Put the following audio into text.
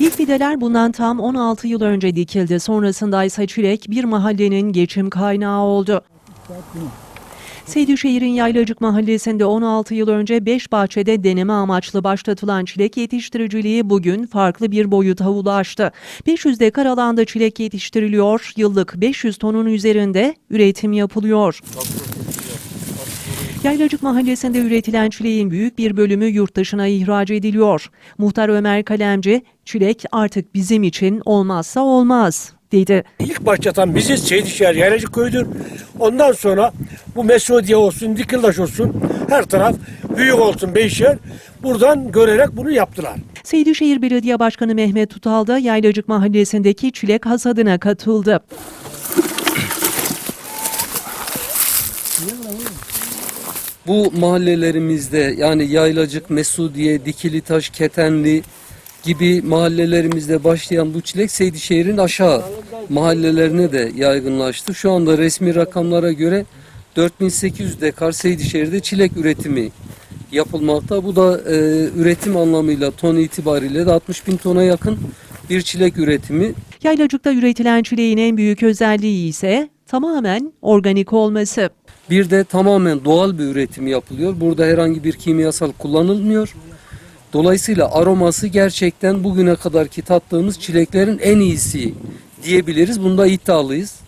İlk fideler bundan tam 16 yıl önce dikildi. Sonrasında ise çilek bir mahallenin geçim kaynağı oldu. Seydişehir'in Yaylacık Mahallesi'nde 16 yıl önce 5 bahçede deneme amaçlı başlatılan çilek yetiştiriciliği bugün farklı bir boyuta ulaştı. 500 dekar alanda çilek yetiştiriliyor, yıllık 500 tonun üzerinde üretim yapılıyor. Yaylacık Mahallesi'nde üretilen çileğin büyük bir bölümü yurt dışına ihraç ediliyor. Muhtar Ömer Kalemci, çilek artık bizim için olmazsa olmaz dedi. İlk başlatan biziz. Seydişehir Yaylacık köyüdür. Ondan sonra bu Mesudiye olsun, Dikildaş olsun her taraf büyük olsun Beyşehir. Buradan görerek bunu yaptılar. Seydişehir Belediye Başkanı Mehmet Tutal da Yaylacık Mahallesi'ndeki çilek hasadına katıldı. Bu mahallelerimizde yani Yaylacık, Mesudiye, Dikilitaş, Ketenli gibi mahallelerimizde başlayan bu çilek Seydişehir'in aşağı mahallelerine de yaygınlaştı. Şu anda resmi rakamlara göre 4800 dekar Seydişehir'de çilek üretimi yapılmakta. Bu da e, üretim anlamıyla ton itibariyle de 60 bin tona yakın bir çilek üretimi. Yaylacık'ta üretilen çileğin en büyük özelliği ise tamamen organik olması. Bir de tamamen doğal bir üretim yapılıyor. Burada herhangi bir kimyasal kullanılmıyor. Dolayısıyla aroması gerçekten bugüne kadarki tattığımız çileklerin en iyisi diyebiliriz. Bunda iddialıyız.